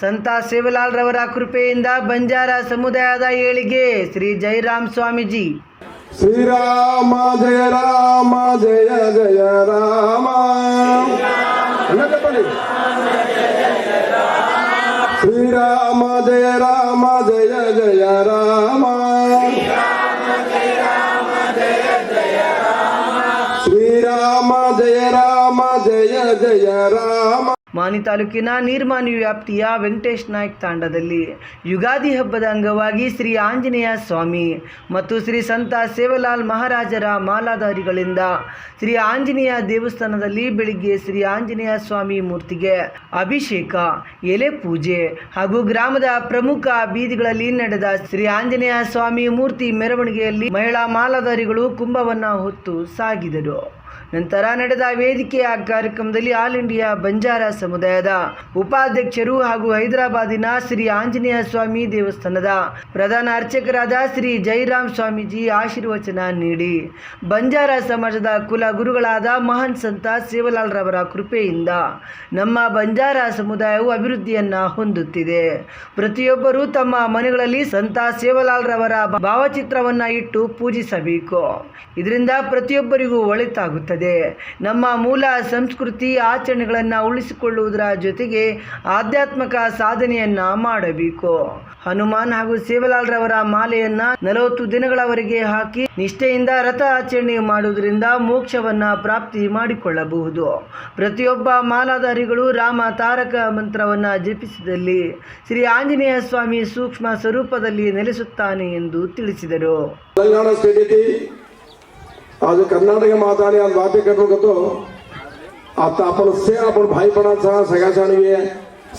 सत शिवलाल रवर कृपया बंजार समुदाय ऐसी श्री जयराम स्वामीजी श्री राम जय राम जय जय राम श्री राम जय राम जय जय राम श्री राम जय राम जय जय राम ಮಾನಿ ತಾಲೂಕಿನ ನೀರ್ಮಾನಿ ವ್ಯಾಪ್ತಿಯ ವೆಂಕಟೇಶ್ ನಾಯ್ಕ್ ತಾಂಡದಲ್ಲಿ ಯುಗಾದಿ ಹಬ್ಬದ ಅಂಗವಾಗಿ ಶ್ರೀ ಆಂಜನೇಯ ಸ್ವಾಮಿ ಮತ್ತು ಶ್ರೀ ಸಂತ ಸೇವಲಾಲ್ ಮಹಾರಾಜರ ಮಾಲಾಧಾರಿಗಳಿಂದ ಶ್ರೀ ಆಂಜನೇಯ ದೇವಸ್ಥಾನದಲ್ಲಿ ಬೆಳಿಗ್ಗೆ ಶ್ರೀ ಆಂಜನೇಯ ಸ್ವಾಮಿ ಮೂರ್ತಿಗೆ ಅಭಿಷೇಕ, ಎಲೆ ಪೂಜೆ ಹಾಗೂ ಗ್ರಾಮದ ಪ್ರಮುಖ ಬೀದಿಗಳಲ್ಲಿ ನಡೆದ ಶ್ರೀ ಆಂಜನೇಯ ಸ್ವಾಮಿ ಮೂರ್ತಿ ಮೆರವಣಿಗೆಯಲ್ಲಿ ಮಹಿಳಾ ಮಾಲಾಧಾರಿಗಳು ಕುಂಭವನ್ನು ಹೊತ್ತು ಸಾಗಿದರು. ನಂತರ ನಡೆದ ವೇದಿಕೆಯ ಕಾರ್ಯಕ್ರಮದಲ್ಲಿ ಆಲ್ ಇಂಡಿಯಾ ಬಂಜಾರ ಸಮುದಾಯದ ಉಪಾಧ್ಯಕ್ಷರು ಹಾಗೂ ಹೈದರಾಬಾದಿನ ಶ್ರೀ ಆಂಜನೇಯ ಸ್ವಾಮಿ ದೇವಸ್ಥಾನದ ಪ್ರಧಾನ ಅರ್ಚಕರಾದ ಶ್ರೀ ಜೈರಾಮ್ ಸ್ವಾಮೀಜಿ ಆಶೀರ್ವಚನ ನೀಡಿ. ಬಂಜಾರ ಸಮಾಜದ ಕುಲ ಗುರುಗಳಾದ ಮಹಾನ್ ಸಂತ ಸೇವಲಾಲ್ ರವರ ಕೃಪೆಯಿಂದ ನಮ್ಮ ಬಂಜಾರ ಸಮುದಾಯವು ಅಭಿವೃದ್ಧಿಯನ್ನು ಹೊಂದುತ್ತಿದೆ. ಪ್ರತಿಯೊಬ್ಬರೂ ತಮ್ಮ ಮನೆಗಳಲ್ಲಿ ಸಂತ ಸೇವಲಾಲ್ ರವರ ಭಾವಚಿತ್ರವನ್ನು ಇಟ್ಟು ಪೂಜಿಸಬೇಕು. ಇದರಿಂದ ಪ್ರತಿಯೊಬ್ಬರಿಗೂ ಒಳಿತಾಗುತ್ತದೆ. ನಮ್ಮ ಮೂಲ ಸಂಸ್ಕೃತಿ ಆಚರಣೆಗಳನ್ನು ಉಳಿಸಿಕೊಳ್ಳುವುದರ ಜೊತೆಗೆ ಆಧ್ಯಾತ್ಮಕ ಸಾಧನೆಯನ್ನ ಮಾಡಬೇಕು. ಹನುಮಾನ್ ಹಾಗೂ ಸೇವಲಾಲ್ರವರ ಮಾಲೆಯನ್ನ ನಲವತ್ತು ದಿನಗಳವರೆಗೆ ಹಾಕಿ ನಿಷ್ಠೆಯಿಂದ ರಥ ಆಚರಣೆ ಮಾಡುವುದರಿಂದ ಮೋಕ್ಷವನ್ನ ಪ್ರಾಪ್ತಿ ಮಾಡಿಕೊಳ್ಳಬಹುದು. ಪ್ರತಿಯೊಬ್ಬ ಮಾಲಾಧಾರಿಗಳು ರಾಮ ತಾರಕ ಮಂತ್ರವನ್ನ ಜಪಿಸಿದಲ್ಲಿ ಶ್ರೀ ಆಂಜನೇಯ ಸ್ವಾಮಿ ಸೂಕ್ಷ್ಮ ಸ್ವರೂಪದಲ್ಲಿ ನೆಲೆಸುತ್ತಾನೆ ಎಂದು ತಿಳಿಸಿದರು. आज कर्नाटक माताने आज वाटे करून होतो आता आपण से आपण भाईपणाचा, सगळ्या जाणवी,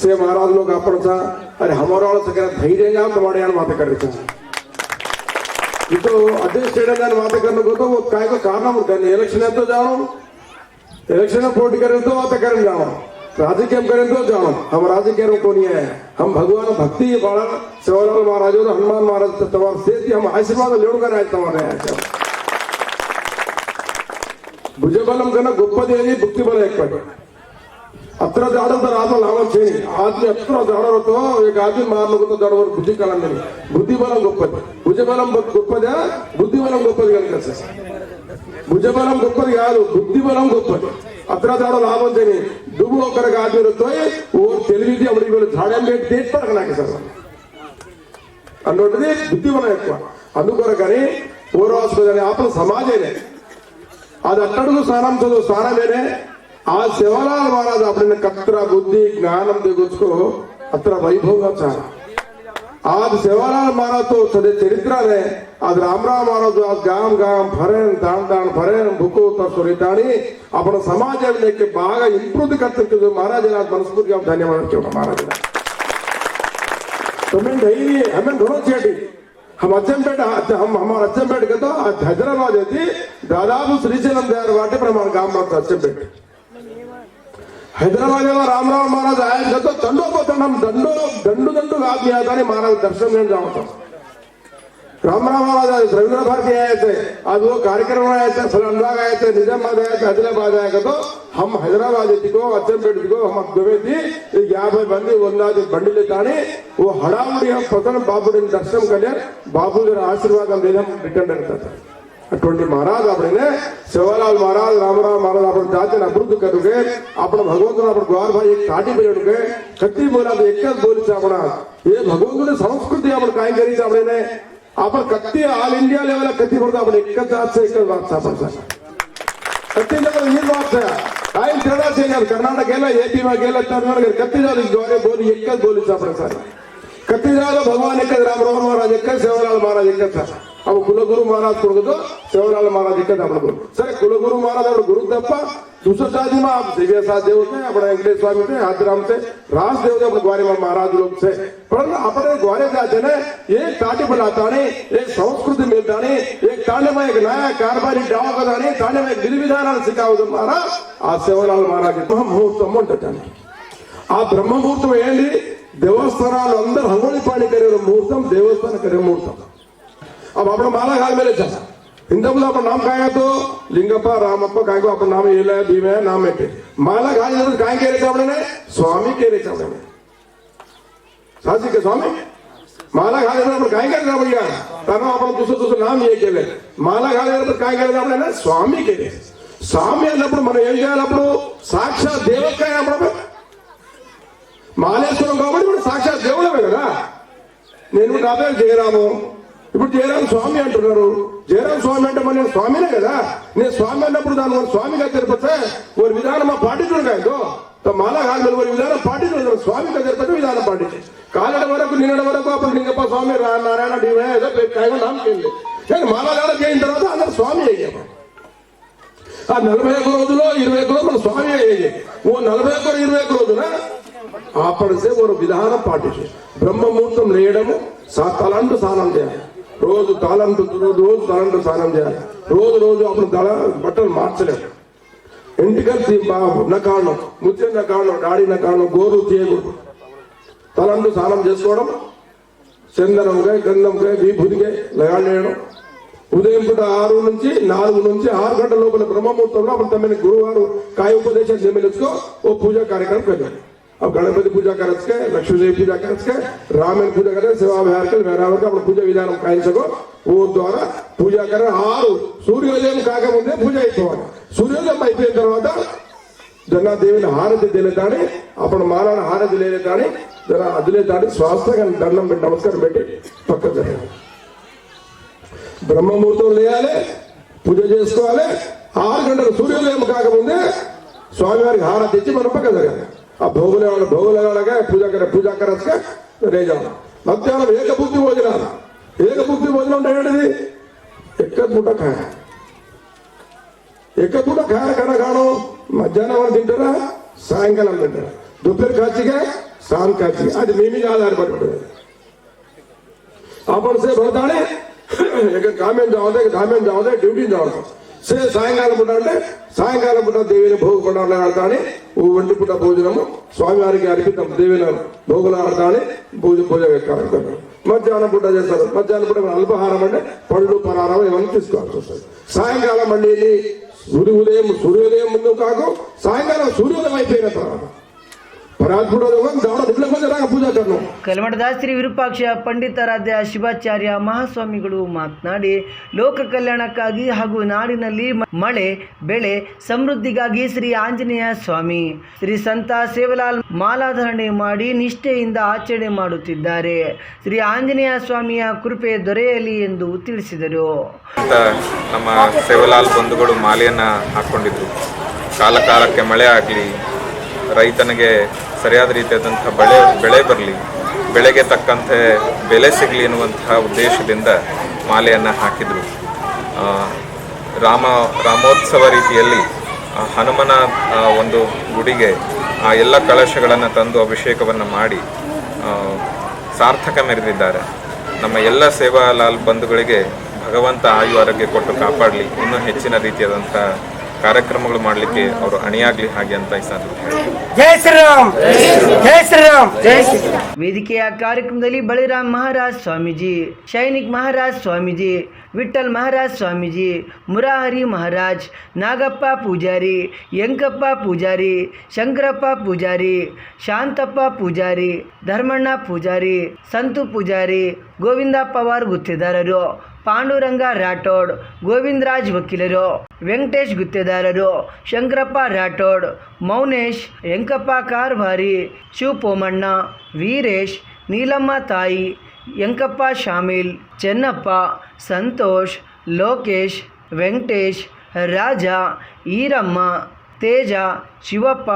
से महाराज लोक आपणचा, अरे हमारा सगळ्यात धैर्य तुम्हाला यार माते करायचं. इथं अध्यक्ष स्टेडियम माते करणं होतो वो काय को कारण होतं इलेक्शन येतो जाणो इलेक्शन पोटी करें तो आता करें जाओ राजकीय करें तो जाओ हम राजकीय में कोनी है हम भगवान भक्ति बाळा सेवालाल महाराज और हनुमान महाराज तवार, से हम आशीर्वाद लेवड कर तवार భుజబలం కన్నా గొప్పది ఏది భక్తి బలం ఎక్కువ. అత్ర దాడంతో రాత లాభం చేయని. ఆత్మ అత్ర దాడలతో ఇక ఆత్మ మార్లకుతో దాడవరు బుద్ధి కలందని. బుద్ధి బలం గొప్పది. భుజబలం గొప్పదా? బుద్ధి బలం గొప్పది కనుక సార్. భుజబలం గొప్పది కాదు బుద్ధి బలం గొప్పది. అత్ర దాడ లాభం చేయని. దువ్వు ఒకరికి ఆద్మితో ఓ తెలివిది అప్పుడు వీళ్ళు పెట్టి తీర్పారు నాకు సార్. అన్నటువంటిది బుద్ధి బలం ఎక్కువ. అందుకొరకని పూర్వాస్పదని ఆపల సమాజమే అది అక్కడను స్నానం చదువు స్నానమేనే ఆ శివరాల మహారాజు అప్పుడు కత్ర బుద్ధి జ్ఞానం తెగుచుకో అత్ర వైభవం చాలా. ఆ శివరాల మహారాజుతో చదివే చరిత్రనే. అది రామరామహారాజు ఆ గాం గాం ఫరేణ్ దాన్ దాన్ ఫరేణ్ బుక్కు తస్వరి దాని. అప్పుడు సమాజానికి బాగా ఇంప్రూవ్ కత్తిరికదు మహారాజు నాకు మనస్ఫూర్తిగా ధన్యవాదాలు చెప్పండి మహారాజు తొమ్మిది ఐదు ఐ రుణం हम अच्चमपेट हम हमारा अच्चमपेट के तो आज हैदराबाद है दादापू श्रीशैलम देवर वाटे पर हमारा गांव मारता अच्चमपेट हैदराबादला रामराव महाराज आहे का तो दंडोपतन हम दंडो दंडू दंडू रामराजा रवींद्र भारती आए थे आज वो कार्यक्रम आए थे फिर अनुराग आए थे निजामबाद आए थे आदिलाबाद आए थे तो हम हैदराबाद जी को अच्छा बेटी को हम द्विवेदी याबे बंदी वंदा जी बंडी लेता ने वो हड़ामुड़ी हम पतन बाबू ने दर्शन कर लिया बाबू जी आशीर्वाद हम देना रिटर्न करता था। अटोंडी महाराज अपने ने सेवालाल महाराज, रामराव महाराज अपन जाते ना बुद्ध कर दुगे अपन भगवान को अपन ग्वार भाई एक काटी बजे दुगे कत्ती बोला तो एक क्या बोली चापना ये भगवान को ने संस्कृति अपन काई करी चापने ने आपण कत्ती ऑल इंडिया लेवलला कत्ती बोलतो आपण एकच जातचा एकच वागचा आपण सर कत्ती लेवल हीच वागचा काय तेवढाच येणार कर्नाटक गेला एपी मध्ये गेला कर्नाटक कत्ती झाली द्वारे बोल एकच बोलीचा आपण सर कत्ती झालं भगवान एकच रामराव महाराज एकच सेवालाल महाराज एकच सर ಅವ ಕುಲಗುರು ಮಹಾರಾಜ್ ಕೊಡೋದು ಸೇವಲಾಲ್ ಮಹಾರಾಜ್ ಇಕ್ಕದ ಸರಿ ಕುಲಗುರು ಮಹಾರಾಜ್ ಅವ್ರ ಗುರುದಪ್ಪ સુસરસાદીમાં આપ દિવ્ય સાથ દેવ છે આપણે અંકલેશ સ્વામી છે હાથરામ છે રાસ દેવ છે આપણે દ્વારેમાં મહારાજ લોક છે પરંતુ આપણે દ્વારેકા છે ને એક તાટી બનાતાની એક સંસ્કૃતિ મેળતાની એક તાલેમાં એક નયા કારબારી ડાવ કદાની તાલેમાં એક ગિરવિધારણ શીખાવજો મહારાજ આ સેવાલાલ મહારાજ બ્રહ્મ મુહૂર્ત મોંటటని ఆ బ్రహ్మ ముహూర్తం ఏంది దేవస్థానాలు అందరూ హంగోళి పాడి కరే ముహూర్తం దేవస్థానం కరే ముహూర్తం అప్పుడు మాలా కాదు మేలే చేశారు छा इंदमुला आपण नाम काय आहे तो लिंगप्पा रामप्पा काय को आपण नाम येलं आहे भीम आहे नाम येते माला घालण्याचं काय केले आपण स्वामी केले आपण साहसी के स्वामी माला घालायला आपण काय करायचं आपण या कारण आपण दुसरं दुसरं नाम हे केलंय माला घालायला काय करायचं आपल्याला स्वामी केले స్వామి అన్నప్పుడు మనం ఏం చేయాలి అప్పుడు సాక్షాత్ దేవకాయ అప్పుడు మాలేశ్వరం కాబట్టి ఇప్పుడు సాక్షాత్ దేవుడమే కదా నేను నా పేరు జయరాము ఇప్పుడు జయరాం స్వామి అంటున్నారు జయరాం స్వామి అంటే మరి నేను స్వామినే కదా? నేను స్వామి అన్నప్పుడు దాని ఒక స్వామిగా తెరపచ్చే ఒక విధానం పాటించడం కాదు. మాలాగాలు ఒక విధానం పాటించడం స్వామిగా తెరపచ్చే విధానం పాటించే. కాలడ వరకు నిన్నటి వరకు అప్పుడు నింగప్ప స్వామి? నారాయణ డివే ఏదో కాయగా నామకేంది చేయిన తర్వాత అందరు స్వామి అయ్యాము ఆ నలభై ఒక్క రోజులో ఇరవై ఒక్క రోజులు స్వామి అయ్యాయి ఓ నలభై ఒక్క ఇరవై ఒక్క రోజున అప్పటిసే ఒక విధానం పాటించే. బ్రహ్మముహూర్తం లేయడము తలంటూ స్నానం చేయాలి. రోజు తాళంతో రోజు తాళంతో స్నానం చేయాలి. రోజు రోజు అప్పుడు తల బట్టలు మార్చలేము ఇంటికల్సి నా కారణం ముత్యం నా కారణం డాడీ నా కారణం గోరు తీయకూడదు. తలంటూ స్నానం చేసుకోవడం చందనంగా గంధంగా విభూతిగా లగాడేయడం ఉదయం పూట ఆరు నుంచి నాలుగు నుంచి ఆరు గంటల లోపల బ్రహ్మముహూర్తంలో అప్పుడు తమ గురువారు కాయ ఉపదేశం నియమించుకో ఓ పూజా కార్యక్రమం కలిగారు अब गणपति पूजा करत के लक्ष्मी देवी पूजा करत के रामायण पूजा करे सेवा विहार के వేరావరికి అప్పుడు పూజ విధానం కాయించకో ఓ ద్వారా పూజ కర ఆరు సూర్యోదయం కాకముందే పూజ అయిపోవాలి సూర్యోదయం అయిపోయిన తర్వాత జన్నాదేవిని హారతి తెలియతాని అప్పుడు మాలాన హారతి లేతాని జర అదిలేతాని స్వాస్థగా దండం పెట్టి నమస్కారం పెట్టి పక్క జరగాలి బ్రహ్మముహూర్తం లేయాలి పూజ చేసుకోవాలి ఆరు గంటల సూర్యోదయం కాకముందే స్వామివారికి హారతి ఇచ్చి మనం పక్క జరగాలి ಆ ಭೋಗ ಭೋಗಲೊಳಗೆ ಪೂಜಾ ಕರ ಪೂಜಾ ಕರಸ್ಕ ರೇಜ ಮಧ್ಯಾಹ್ನ ಏಕಭುಕ್ತಿ ಭೋಜನ ಏಕಭುಕ್ತಿ ಭೋಜನ ಅಂತ ಹೇಳಿದ್ರಿ ಎಕ್ಕದ ಊಟ ಖಾಯ ಎಕ್ಕದ ಊಟ ಖಾಯ ಕಣ ಕಾಣೋ మధ్యాహ్నం వాళ్ళు తింటారా సాయంకాలం తింటారా దుప్పరి ఖర్చుగా సాయం ఖర్చుగా అది మీ మీద ఆధారపడి ఉంటుంది అప్పుడు సేపు అవుతాడే ఇక కామెంట్ చదవదే కామెంట్ చదవదే డ్యూటీ చదవదు సరే సాయంకాలం పూట అంటే సాయంకాలం పూట దేవిని భోగ ఆడతాని ఒంటి పూట భోజనము. స్వామివారికి అర్పితం దేవిని భోగులు ఆడతాని పూజ పూజ కార్యక్రమం. మధ్యాహ్నం పూట చేస్తారు. మధ్యాహ్నం పూట అల్పహారం అంటే పళ్ళు పరారం ఇవన్నీ తీసుకోవాల్సి వస్తుంది. సాయంకాలం మళ్ళీ సూర్యోదయం సూర్యోదయం ముందు కాకు సాయంకాలం సూర్యోదయం అయిపోయిన తర్వాత ಕಲ್ಮಠದಾಸ್ತ್ರಿ ವಿರೂಪಾಕ್ಷ ಪಂಡಿತಾರಾಧ್ಯ ಶಿವಾಚಾರ್ಯ ಮಹಾಸ್ವಾಮಿಗಳು ಮಾತನಾಡಿ, ಲೋಕ ಕಲ್ಯಾಣಕ್ಕಾಗಿ ಹಾಗೂ ನಾಡಿನಲ್ಲಿ ಮಳೆ, ಬೆಳೆ ಸಮೃದ್ಧಿಗಾಗಿ ಶ್ರೀ ಆಂಜನೇಯ ಸ್ವಾಮಿ, ಶ್ರೀ ಸಂತ ಸೇವಲಾಲ್ ಮಾಲಾಧಾರಣೆ ಮಾಡಿ ನಿಷ್ಠೆಯಿಂದ ಆಚರಣೆ ಮಾಡುತ್ತಿದ್ದಾರೆ. ಶ್ರೀ ಆಂಜನೇಯ ಸ್ವಾಮಿಯ ಕೃಪೆ ದೊರೆಯಲಿ ಎಂದು ತಿಳಿಸಿದರು. ನಮ್ಮ ಸೇವಲಾಲ್ ಬಂಧುಗಳು ಮಾಲೆಯನ್ನು ಹಾಕೊಂಡಿದ್ರು. ಕಾಲಕಾಲಕ್ಕೆ ಮಳೆ ಆಗಲಿ, ರೈತನಿಗೆ ಸರಿಯಾದ ರೀತಿಯಾದಂಥ ಬೆಳೆ ಬೆಳೆ ಬರಲಿ, ಬೆಳೆಗೆ ತಕ್ಕಂತೆ ಬೆಲೆ ಸಿಗಲಿ ಎನ್ನುವಂತಹ ಉದ್ದೇಶದಿಂದ ಮಾಲೆಯನ್ನು ಹಾಕಿದರು. ರಾಮ, ರಾಮೋತ್ಸವ ರೀತಿಯಲ್ಲಿ ಹನುಮನ ಒಂದು ಗುಡಿಗೆ ಆ ಎಲ್ಲ ಕಳಶಗಳನ್ನು ತಂದು ಅಭಿಷೇಕವನ್ನು ಮಾಡಿ ಸಾರ್ಥಕ ಮೆರೆದಿದ್ದಾರೆ. ನಮ್ಮ ಎಲ್ಲ ಸೇವಾ ಲಾಲ್ ಬಂಧುಗಳಿಗೆ ಭಗವಂತ ಆಯು ಆರೋಗ್ಯ ಕೊಟ್ಟು ಕಾಪಾಡಲಿ. ಇನ್ನೂ ಹೆಚ್ಚಿನ ರೀತಿಯಾದಂಥ ಕಾರ್ಯಕ್ರಮಗಳು ಮಾಡಲಿಕ್ಕೆ ಅವರು ಅಣಿಯಾಗಲಿ ಹಾಗೆ ಅಂತ ಈ. ಜೈ ಶ್ರೀರಾಮ್ ಜೈ ಶ್ರೀರಾಮ್ ಜೈ ಶ್ರೀರಾಮ್ ವೇದಿಕೆಯ ಕಾರ್ಯಕ್ರಮದಲ್ಲಿ ಬಳಿರಾಮ್ ಮಹಾರಾಜ್ ಸ್ವಾಮೀಜಿ ಶೈನಿಕ್ ಮಹಾರಾಜ್ ಸ್ವಾಮೀಜಿ ವಿಠಲ್ ಮಹಾರಾಜ್ ಸ್ವಾಮೀಜಿ ಮುರಾಹರಿ ಮಹಾರಾಜ್ ನಾಗಪ್ಪ ಪೂಜಾರಿ ಯಂಕಪ್ಪ ಪೂಜಾರಿ ಶಂಕರಪ್ಪ ಪೂಜಾರಿ ಶಾಂತಪ್ಪ ಪೂಜಾರಿ ಧರ್ಮಣ್ಣ ಪೂಜಾರಿ ಸಂತು ಪೂಜಾರಿ ಗೋವಿಂದ ಪವಾರ್ ಗುತ್ತೇದಾರರು ಪಾಂಡುರಂಗ ರಾಠೋಡ್, ಗೋವಿಂದರಾಜ್ ವಕೀಲರು, ವೆಂಕಟೇಶ್ ಗುತ್ತೇದಾರರು ಶಂಕರಪ್ಪ ರಾಠೋಡ್, ಮೌನೇಶ್, ವೆಂಕಪ್ಪ ಕಾರ್ಭಾರಿ ಶಿವಪೋಮಣ್ಣ, ವೀರೇಶ್, ನೀಲಮ್ಮ ತಾಯಿ, ವೆಂಕಪ್ಪ ಶಾಮಿಲ್, ಚೆನ್ನಪ್ಪ, ಸಂತೋಷ್, ಲೋಕೇಶ್, ವೆಂಕಟೇಶ್, ರಾಜ, ಈರಮ್ಮ, ತೇಜ, ಶಿವಪ್ಪ,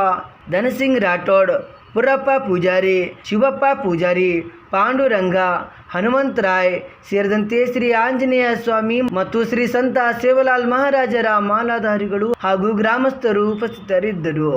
ಧನಸಿಂಗ್ ರಾಠೋಡ್, ಪುರಪ್ಪ ಪೂಜಾರಿ, ಶಿವಪ್ಪ ಪೂಜಾರಿ ಪಾಂಡುರಂಗ ಹನುಮಂತರಾಯ್ ಸೇರಿದಂತೆ ಶ್ರೀ ಆಂಜನೇಯ ಸ್ವಾಮಿ ಮತ್ತು ಶ್ರೀ ಸಂತ ಸೇವಲಾಲ್ ಮಹಾರಾಜರ ಮಾಲಾಧಾರಿಗಳು ಹಾಗೂ ಗ್ರಾಮಸ್ಥರು ಉಪಸ್ಥಿತರಿದ್ದರು.